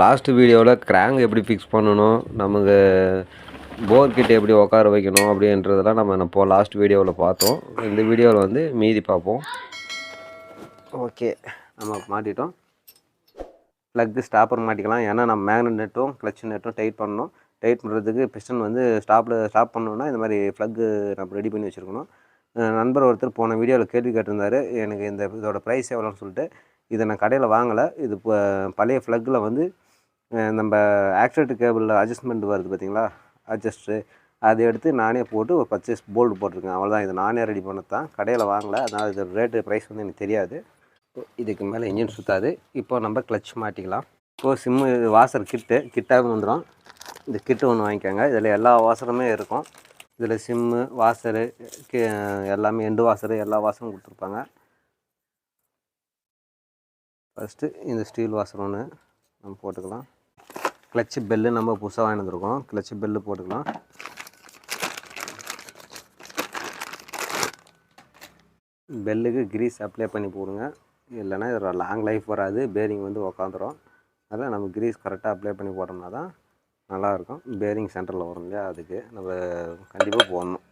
Last வீடியோவில் crank எப்படி fix பண்ணணும் நமக்கு போர்கிட்ட எப்படி உட்கார வைக்கணும் அப்படின்றதெல்லாம் நம்ம இப்போ லாஸ்ட் வீடியோவில் பார்த்தோம். இந்த வீடியோவில் வந்து மீதி பார்ப்போம். ஓகே நம்ம மாட்டிட்டோம். ப்ளக்கு ஸ்டாப்பர் மாட்டிக்கலாம். ஏன்னா நம்ம மேக்னட் நெட்டும் கிளச் நெட்டும் டைட் பண்ணணும். டைட் பண்ணுறதுக்கு பிஸ்டன் வந்து ஸ்டாப்பில் ஸ்டாப் பண்ணோன்னா இந்த மாதிரி ப்ளக்கு நம்ம ரெடி பண்ணி வச்சுருக்கணும். நண்பர் ஒருத்தர் போன வீடியோவில் கேள்வி கேட்டிருந்தாரு. எனக்கு இந்த இதோட ப்ரைஸ் எவ்வளோன்னு சொல்லிட்டு இதை நான் கடையில் வாங்கலை. இது இப்போ பழைய ஃப்ளக்கில் வந்து நம்ம ஆக்சிடென்ட் கேபிளில் அட்ஜஸ்ட்மெண்ட் வருது பார்த்தீங்களா அட்ஜஸ்ட்டு அதை எடுத்து நானே போட்டு ஒரு பர்ச்சேஸ் போல்டு போட்டிருக்கேன். அவ்வளோதான் இது நானே ரெடி பண்ணது தான் கடையில் வாங்கலை. அதனால் இது ரேட்டு ப்ரைஸ் வந்து எனக்கு தெரியாது. இதுக்கு மேலே இன்ஜின் சுற்றாது இப்போ நம்ம கிளச் மாட்டிக்கலாம். இப்போது சிம்மு வாசர் கிட்டு கிட்டாகவும் வந்துடும் இந்த கிட்டு ஒன்று வாங்கிக்கோங்க. இதில் எல்லா வாசருமே இருக்கும். இதில் சிம்மு வாசரு எல்லாமே எண்டு வாசரு எல்லா வாசரும் கொடுத்துருப்பாங்க. ஃபஸ்ட்டு இந்த ஸ்டீல் வாசர் ஒன்று நம்ம போட்டுக்கலாம். கிளச்சு பெல்லு நம்ம புதுசாக வாங்கி வந்துருக்கோம் கிளச்சு பெல்லு போட்டுக்கலாம். பெல்லுக்கு கிரீஸ் அப்ளை பண்ணி போடுங்க. இல்லைன்னா இது லாங் லைஃப் வராது. பேரிங் வந்து உக்காந்துரும். அதில் நம்ம கிரீஸ் கரெக்டாக அப்ளை பண்ணி போட்டோம்னா தான் நல்லாயிருக்கும். பேரிங் சென்டரில் வரும் இல்லையா? அதுக்கு நம்ம கண்டிப்பாக போடணும்.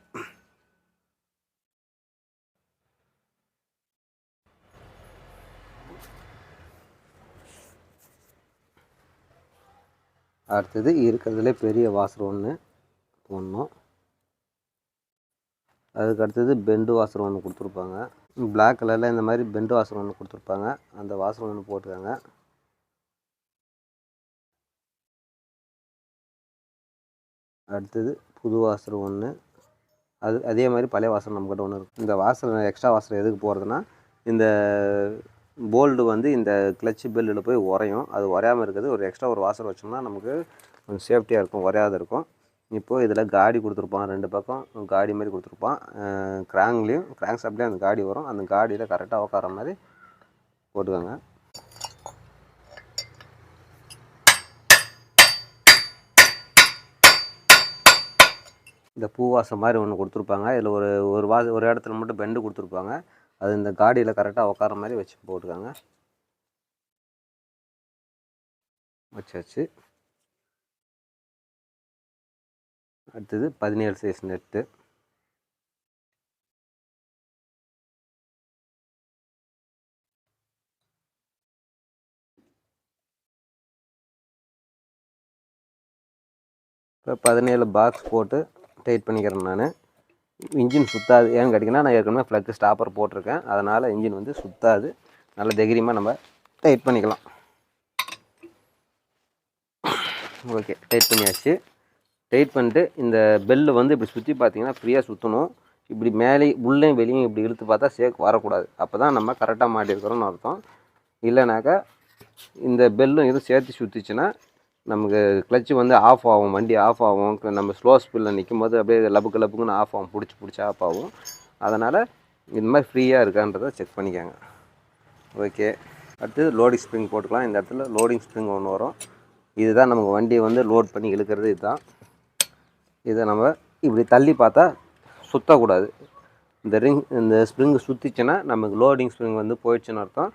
அடுத்தது இருக்கிறதுலே பெரிய வாசர் ஒன்று போடணும். அதுக்கு அடுத்தது பெண்டு வாசர் ஒன்று கொடுத்துருப்பாங்க. பிளாக் கலரில் இந்த மாதிரி பெண்டு வாசர் ஒன்று கொடுத்துருப்பாங்க. அந்த வாசர் ஒன்று போட்டுக்கோங்க. அடுத்தது புது வாசர் ஒன்று அது அதே மாதிரி பழைய வாசல் நம்மக்கிட்ட ஒன்று இருக்கும் இந்த வாசல் எக்ஸ்ட்ரா வாசல் எதுக்கு போகிறதுனா இந்த போல்டு வந்து இந்த கிளச்சு பெல்லில் போய் உரையும் அது உரையாமல் இருக்கிறது ஒரு எக்ஸ்ட்ரா ஒரு வாசல் வச்சோம்னா நமக்கு கொஞ்சம் சேஃப்டியாக இருக்கும் உரையாத இருக்கும். இப்போது இதில் காடி கொடுத்துருப்பான் ரெண்டு பக்கம் காடி மாதிரி கொடுத்துருப்பான். கிராங்க்லேயும் கிராங்க் சாப்லேயும் அந்த காடி வரும். அந்த காடியில் கரெக்டாக உட்கார மாதிரி போட்டுக்கோங்க. இந்த பூ வாசம் மாதிரி ஒன்று கொடுத்துருப்பாங்க. இதில் ஒரு ஒரு வா ஒரு இடத்துல மட்டும் பெண்டு கொடுத்துருப்பாங்க. அது இந்த காடியில் கரெக்டாக உட்கார மாதிரி வச்சு போட்டுக்காங்க. வச்சாச்சு. அடுத்தது பதினேழு சைஸ் நெட்டு இப்போ பதினேழு பாக்ஸ் போட்டு டைட் பண்ணிக்கிறேன் நான். இன்ஜின் சுத்தாது. ஏன்னு கேட்டிங்கன்னா நான் ஏற்கனவே ப்ளக்கு ஸ்டாப்பர் போட்டிருக்கேன். அதனால் இன்ஜின் வந்து சுத்தாது. நல்ல தைரியமாக நம்ம டைட் பண்ணிக்கலாம். ஓகே டைட் பண்ணியாச்சு. டைட் பண்ணிட்டு இந்த பெல்லு வந்து இப்படி சுற்றி பார்த்தீங்கன்னா ஃப்ரீயாக சுற்றணும் இப்படி மேலே உள்ளேயும் வெளியும் இப்படி இழுத்து பார்த்தா சேக் வரக்கூடாது. அப்போ தான் நம்ம கரெக்டாக மாட்டியிருக்கிறோம்னு அர்த்தம். இல்லைனாக்கா இந்த பெல்லும் எதுவும் சேர்த்து சுற்றிச்சுன்னா நமக்கு கிளச்சு வந்து ஆஃப் ஆகும் வண்டி ஆஃப் ஆகும் நம்ம ஸ்லோ ஸ்பீடில் நிற்கும் போது அப்படியே லபுக்கு லபுக்குன்னு ஆஃப் ஆகும் பிடிச்சி பிடிச்சி ஆஃப் ஆகும். அதனால் இந்த மாதிரி ஃப்ரீயாக இருக்கான்றதை செக் பண்ணிக்கோங்க. ஓகே அடுத்து லோடிங் ஸ்ப்ரிங் போட்டுக்கலாம். இந்த இடத்துல லோடிங் ஸ்ப்ரிங் ஒன்று வரும். இதுதான் நமக்கு வண்டியை வந்து லோட் பண்ணி இழுக்கிறது இதுதான். இதை நம்ம இப்படி தள்ளி பார்த்தா சுற்றக்கூடாது இந்த ரிங் இந்த ஸ்ப்ரிங் சுற்றிச்சுன்னா நமக்கு லோடிங் ஸ்ப்ரிங் வந்து போயிடுச்சுன்னு அர்த்தம்.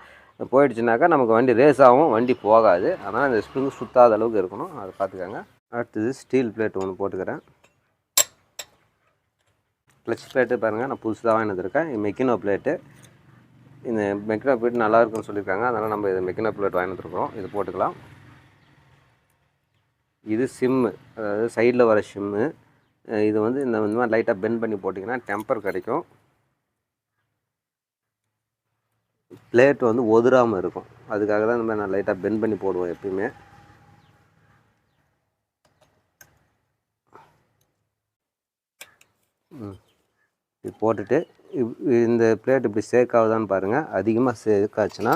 போயிடுச்சுனாக்கா நமக்கு வண்டி ரேஸ் ஆகும் வண்டி போகாது. அதனால் இந்த ஸ்ப்ரிங் சுத்தாத அளவுக்கு இருக்கணும். அதை பார்த்துக்கோங்க. அடுத்தது ஸ்டீல் பிளேட் ஒன்று போட்டுக்கிறேன். கிளச் பிளேட்டு பாருங்கள் நான் புதுசாக வாங்கினதுருக்கேன். வந்திருக்கேன் மெக்கினோ பிளேட்டு இந்த மெக்கினோ பிளேட் நல்லா இருக்குன்னு சொல்லியிருக்காங்க. அதனால் நம்ம இது மெக்கினோ பிளேட் வாங்கி இருக்கோம் இது போட்டுக்கலாம். இது சிம்மு அதாவது சைடில் வர சிம்மு இது வந்து இந்த இந்த மாதிரி லைட்டாக பெண்ட் பண்ணி போட்டிங்கன்னா டெம்பர் கிடைக்கும். பிளேட் வந்து ஒதுராமல் இருக்கும். அதுக்காக தான் இந்த மாதிரி நான் லைட்டாக பெண்ட் பண்ணி போடுவேன் எப்பயுமே. ம். போட்டுட்டு இந்த பிளேட் இப்படி சேக் ஆகுதான்னு பாருங்கள் அதிகமாக சேக்காச்சுன்னா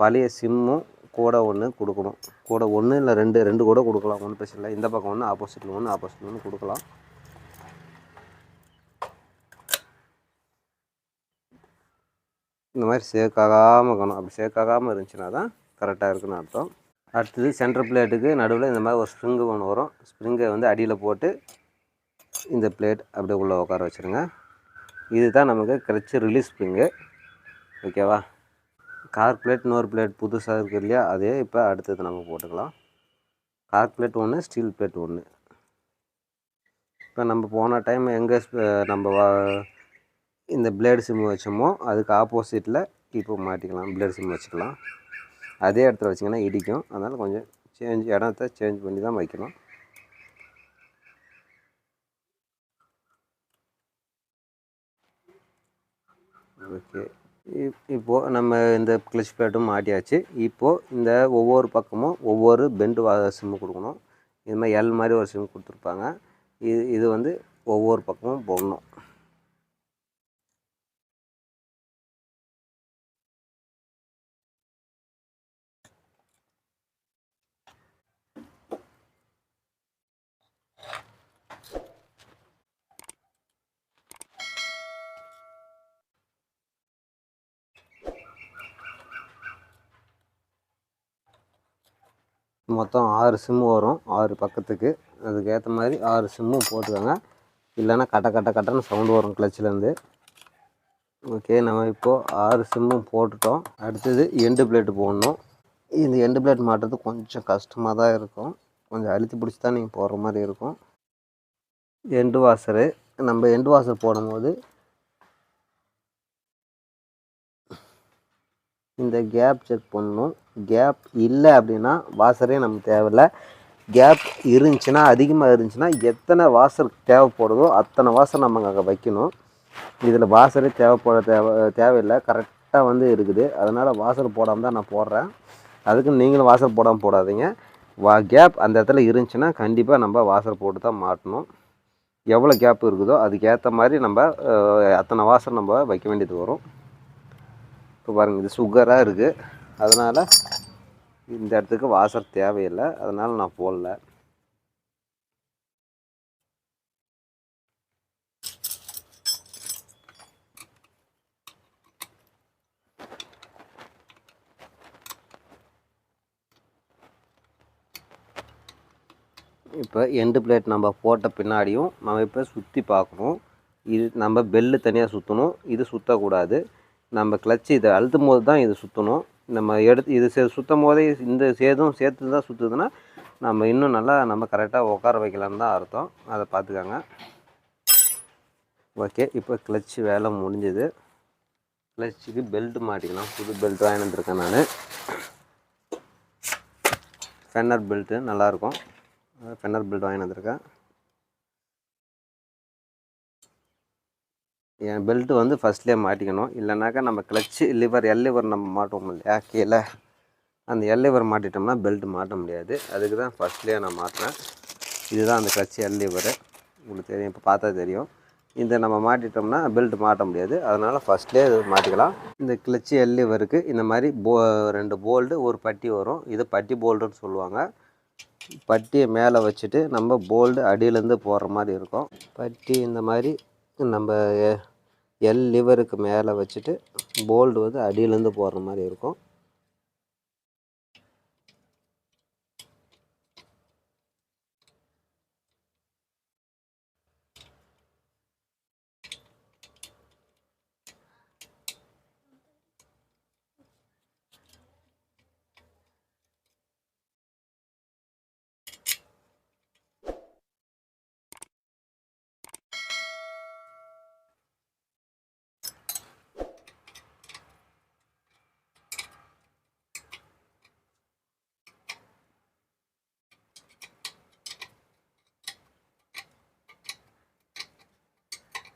பழைய சிம்மும் கூட ஒன்று கொடுக்கணும். கூட ஒன்று இல்லை ரெண்டு ரெண்டு கூட கொடுக்கலாம். ஒன்றும் பிரச்சனை இல்லை. இந்த பக்கம் ஒன்று ஆப்போசிட்டில் ஒன்று ஆப்போசிட்டில் ஒன்று கொடுக்கலாம். இந்த மாதிரி சேக்காகாமல் இருக்கணும். அப்படி சேக்காகாமல் இருந்துச்சுன்னா தான் கரெக்டாக இருக்குன்னு அர்த்தம். அடுத்தது சென்டர் பிளேட்டுக்கு நடுவில் இந்த மாதிரி ஒரு ஸ்ப்ரிங்கு ஒன்று வரும். ஸ்ப்ரிங்கை வந்து அடியில் போட்டு இந்த பிளேட் அப்படியே உள்ளே உட்கார வச்சுருங்க. இதுதான் நமக்கு கிடச்ச ரிலீஸ் ஸ்ப்ரிங்கு ஓகேவா கார் பிளேட் இன்னொரு பிளேட் புதுசாக இருக்குது இல்லையா? அதே இப்போ அடுத்தது நம்ம போட்டுக்கலாம். கார் பிளேட் ஒன்று ஸ்டீல் பிளேட் ஒன்று இப்போ நம்ம போன டைம் எங்கே நம்ம வா- இந்த பிளேடு சிம் வச்சோமோ அதுக்கு ஆப்போசிட்டில் இப்போ மாட்டிக்கலாம். பிளேடு சிம் வச்சுக்கலாம். அதே இடத்துல வச்சிங்கன்னா இடிக்கும். அதனால் கொஞ்சம் சேஞ்ச் இடத்த சேஞ்ச் பண்ணி தான் வைக்கணும். ஓகே. இப்போது நம்ம இந்த கிளச் பிளேட்டும் மாட்டியாச்சு. இப்போது இந்த ஒவ்வொரு பக்கமும் ஒவ்வொரு பெண்டு சிம்மு கொடுக்கணும். இது மாதிரி எல் மாதிரி ஒரு சிம் கொடுத்துருப்பாங்க. இது இது வந்து ஒவ்வொரு பக்கமும் போடணும். மொத்தம் ஆறு சிம்மு வரும் ஆறு பக்கத்துக்கு. அதுக்கேற்ற மாதிரி ஆறு சிம்மும் போட்டுக்கோங்க. இல்லைன்னா கட்ட கட்ட கட்டன்னு சவுண்டு வரும் கிளச்சிலேருந்து ஓகே நம்ம இப்போது ஆறு சிம்மும் போட்டுட்டோம். அடுத்தது எண்டு பிளேட்டு போடணும். இந்த எண்டு பிளேட் மாட்டுறது கொஞ்சம் கஷ்டமாக தான் இருக்கும். கொஞ்சம் அழுத்தி பிடிச்சி தான் நீங்கள் போடுற மாதிரி இருக்கும். எண்டு வாசரு நம்ம எண்டு வாசர் போடும்போது இந்த கேப் செக் பண்ணணும். கேப் இல்லை அப்படின்னா வாசரே நமக்கு தேவையில்லை. கேப் இருந்துச்சுன்னா அதிகமாக இருந்துச்சுன்னா எத்தனை வாசர் தேவைப்படுதோ அத்தனை வாசர் நம்ம அங்கே வைக்கணும். இதில் வாசரே தேவைப்பட தேவை தேவையில்லை. கரெக்டாக வந்து இருக்குது. அதனால் வாசல் போடாமல் தான் நான் போடுறேன். அதுக்கு நீங்களும் வாசல் போடாமல் போடாதீங்க. வா கேப் அந்த இடத்துல இருந்துச்சுன்னா கண்டிப்பாக நம்ம வாசல் போட்டு தான் மாட்டணும். எவ்வளோ கேப் இருக்குதோ அதுக்கேற்ற மாதிரி நம்ம அத்தனை வாசல் நம்ம வைக்க வேண்டியது வரும். இப்போ பாருங்கள் இது சுகராக இருக்குது அதனால் இந்த இடத்துக்கு வாசர் தேவையில்லை. அதனால் நான் போடல. இப்போ எண்டு பிளேட் நம்ம போட்ட பின்னாடியும் நம்ம இப்போ சுற்றி பார்க்கணும். இது நம்ம பெல்லு தனியாக சுற்றணும் இது சுற்றக்கூடாது நம்ம கிளச்சு இதை அழுத்தும் போது தான் இது சுற்றணும் நம்ம எடுத்து இது சே சுற்றும் போதே இந்த சேதும் சேர்த்து தான் சுற்றுதுன்னா நம்ம இன்னும் நல்லா நம்ம கரெக்டாக உட்கார வைக்கலான்னு தான் அர்த்தம். அதை பார்த்துக்கோங்க. ஓகே இப்போ கிளச்சு வேலை முடிஞ்சது. கிளச்சுக்கு பெல்ட் மாட்டிக்கலாம். புது பெல்ட் வாங்கி வந்திருக்கேன் நான். ஃபென்னர் பெல்ட்டு நல்லாயிருக்கும் ஃபென்னர் பெல்ட் வாங்கி வந்திருக்கேன். என் பெல்ட்டு வந்து ஃபஸ்ட்லேயே மாட்டிக்கணும். இல்லைனாக்கா நம்ம கிளச்சு லிவர் எல் லிவர் நம்ம மாட்டுவோம் இல்லையா? கீழே. அந்த எல் லிவர் மாட்டிட்டோம்னா பெல்ட் மாட்ட முடியாது. அதுக்கு தான் ஃபஸ்ட்லேயே நான் மாட்டுறேன் இதுதான் அந்த கிளச்சு எல் லிவரு உங்களுக்கு தெரியும் இப்போ பார்த்தா தெரியும். இந்த நம்ம மாட்டிட்டோம்னா பெல்ட் மாட்ட முடியாது. அதனால் ஃபஸ்ட்லேயே இது மாட்டிக்கலாம். இந்த கிளச்சு எல் லிவருக்கு இந்த மாதிரி போ ரெண்டு போல்டு ஒரு பட்டி வரும். இது பட்டி போல்டுன்னு சொல்லுவாங்க. பட்டியை மேலே வச்சுட்டு நம்ம போல்டு அடியிலேருந்து போடுற மாதிரி இருக்கும். பட்டி இந்த மாதிரி நம்ம எல் லிவருக்கு மேலே வச்சுட்டு போல்டு வந்து அடியிலேருந்து போடுற மாதிரி இருக்கும்.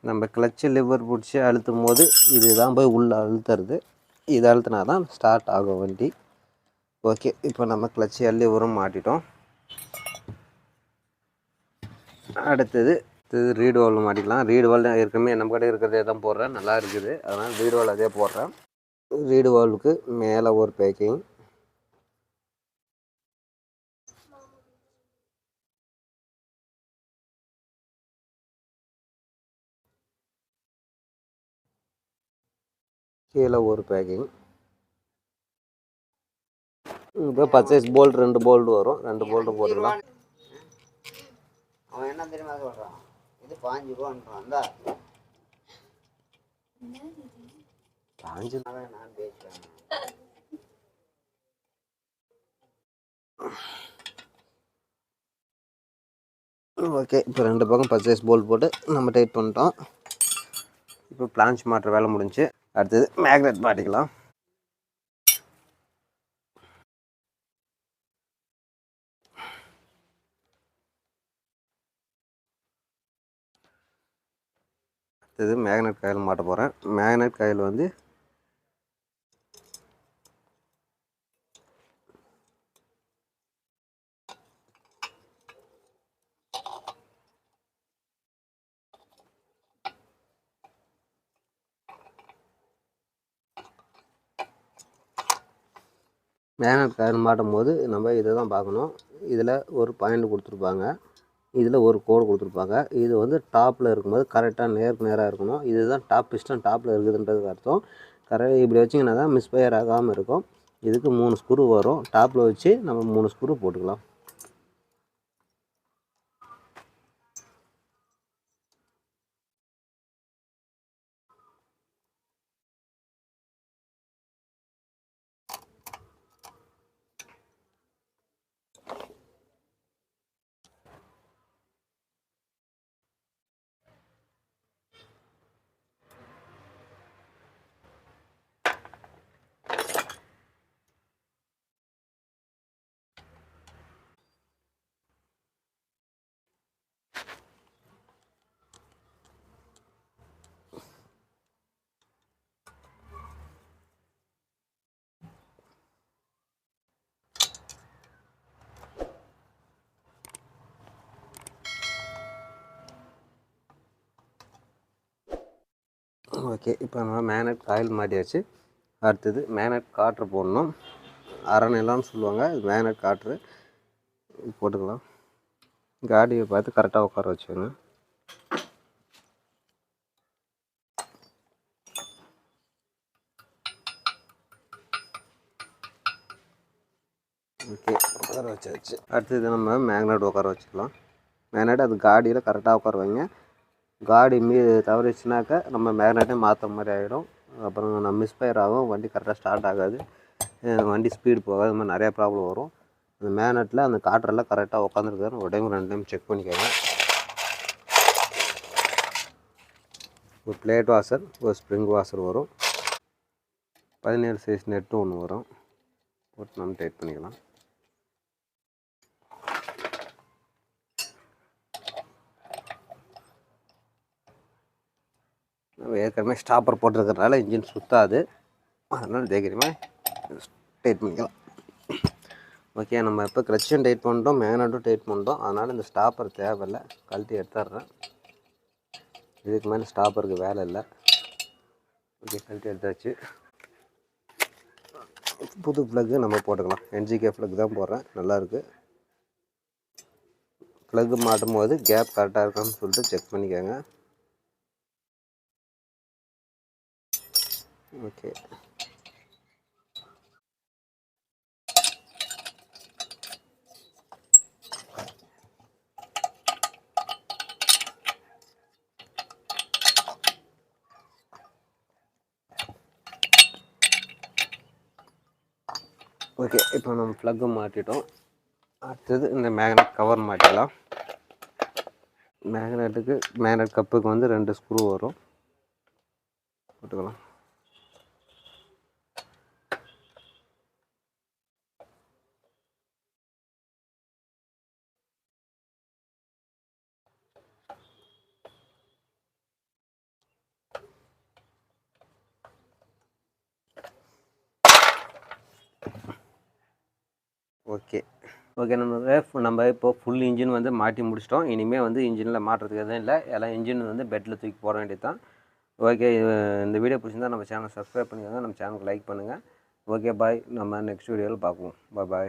நம்ம கிளச்சு லிவர் பிடிச்சி அழுத்தும் போது இதுதான் போய் உள்ளே அழுத்துறது. இது அழுத்தினா தான் ஸ்டார்ட் ஆகும் வண்டி. ஓகே இப்போ நம்ம கிளச்சு லிவரும் மாட்டிட்டோம். அடுத்தது இது ரீடு வால் மாட்டிக்கலாம். ரீடு வால் ஏற்கனவே நம்ம கடை இருக்கிறதே தான் போடுறேன். நல்லா இருக்குது. அதனால் ரீடு வால் அதே போடுறேன். ரீடு வால்வுக்கு மேலே ஒரு பேக்கிங் கீழே ஒரு பேக்கிங் இப்போ பர்ச்சேஸ் போல்ட் ரெண்டு போல்டு வரும். ரெண்டு போல்டு போட்டுக்கலாம். அவன் என்ன தெரியுமா சொல்றான்? இது பாஞ்சு ரூபான்றான். இந்தா. பாஞ்சு நான் பேசுறேன். ஓகே இப்போ ரெண்டு பக்கம் பர்ச்சேஸ் போல்ட் போட்டு நம்ம டைட் பண்ணிட்டோம். இப்போ பிளான்ச் மாட்டுற வேலை முடிஞ்சு. அடுத்தது மேக்னெட் மாட்டிக்கலாம். அடுத்தது மேக்னெட் காயில் மாட்ட போகிறேன் மேக்னெட் காயில் வந்து பேனர் காயில் மாட்டும் போது நம்ம இதை தான் பார்க்கணும். இதில் ஒரு பாயிண்ட் கொடுத்துருப்பாங்க. இதில் ஒரு கோடு கொடுத்துருப்பாங்க. இது வந்து டாப்பில் இருக்கும்போது கரெக்டாக நேருக்கு நேராக இருக்கணும். இதுதான் டாப் பிஸ்டன் டாப்பில் இருக்குதுன்றதுக்கு அர்த்தம். கரெக்டாக இப்படி வச்சிங்கன்னா தான் மிஸ்ஃபயர் ஆகாமல் இருக்கும். இதுக்கு மூணு ஸ்க்ரூ வரும். டாப்பில் வச்சு நம்ம மூணு ஸ்க்ரூ போட்டுக்கலாம். ஓகே இப்போ நம்ம மேனட் காயில் மாட்டியாச்சு. அடுத்தது மேனட் காற்று போடணும். அரை சொல்லுவாங்க இது மேக்னெட் காற்று. போட்டுக்கலாம். காடியை பார்த்து கரெக்டாக உட்கார வச்சுக்கோங்க. ஓகே உட்கார வச்சாச்சு. அடுத்தது நம்ம மேக்னெட் உட்கார வச்சுக்கலாம். மேக்னெட் அது காடியில் கரெக்டாக உட்கார வைங்க. காடி மீ தவறிச்சுனாக்கா நம்ம மேக்னெட்டே மாற்ற மாதிரி ஆகிடும் அப்புறம் நம்ம மிஸ்ஃபயர் ஆகும் வண்டி கரெக்டாக ஸ்டார்ட் ஆகாது. வண்டி ஸ்பீடு போகாது இந்த மாதிரி நிறையா ப்ராப்ளம் வரும். அந்த மேக்னெட்டில் அந்த காற்றெல்லாம் கரெக்டாக உட்காந்துருக்காரு ஒரு டைம் ரெண்டு டைம் செக் பண்ணிக்கோங்க. ஒரு பிளேட் வாஷர் ஒரு ஸ்ப்ரிங் வாஷர் வரும். பதினேழு சைஸ் நெட்டும் ஒன்று வரும். போட்டு நம்ம டைட் பண்ணிக்கலாம். நம்ம ஏற்கனவே ஸ்டாப்பர் போட்டிருக்கறனால இன்ஜின் சுத்தாது. அதனால் தைரியமாக டைட் பண்ணிக்கலாம். ஓகே நம்ம இப்போ கிரச்சும் டைட் பண்ணிட்டோம் மேக்னட்டும் டைட் பண்ணிட்டோம். அதனால் இந்த ஸ்டாப்பர் தேவையில்லை. கழட்டி எடுத்துட்றேன் இதுக்கு மேலே ஸ்டாப்பருக்கு வேலை இல்லை. ஓகே கழட்டி எடுத்தாச்சு. புது ப்ளக்கு நம்ம போட்டுக்கலாம். என்ஜிகே ப்ளக் தான் போடுறேன். நல்லாயிருக்கு ப்ளக்கு மாட்டும் போது கேப் கரெக்டாக இருக்கான்னு சொல்லிட்டு செக் பண்ணிக்கோங்க. ஓகே ஓகே இப்போ நம்ம ப்ளக்கு மாட்டிட்டோம் அடுத்தது இந்த மேக்னெட் கவர் மாட்டிக்கலாம் மேக்னெட்டுக்கு மேக்னெட் கப்புக்கு வந்து ரெண்டு ஸ்க்ரூ வரும். போட்டுக்கலாம். ஓகே. ஓகே நம்ம நம்ம இப்போ ஃபுல் இன்ஜின் வந்து மாட்டி முடிச்சிட்டோம். இனிமேல் வந்து இன்ஜினில் மாட்டுறதுக்கு எதுவும் இல்லை. எல்லாம் இன்ஜின் வந்து பெட்டில் தூக்கி போட வேண்டியது தான் ஓகே இந்த வீடியோ பிடிச்சிருந்தா நம்ம சேனல் சப்ஸ்கிரைப் பண்ணிக்கோங்க. நம்ம சேனலுக்கு லைக் பண்ணுங்கள் ஓகே பாய் நம்ம நெக்ஸ்ட் வீடியோவில் பார்ப்போம் பாய் பாய்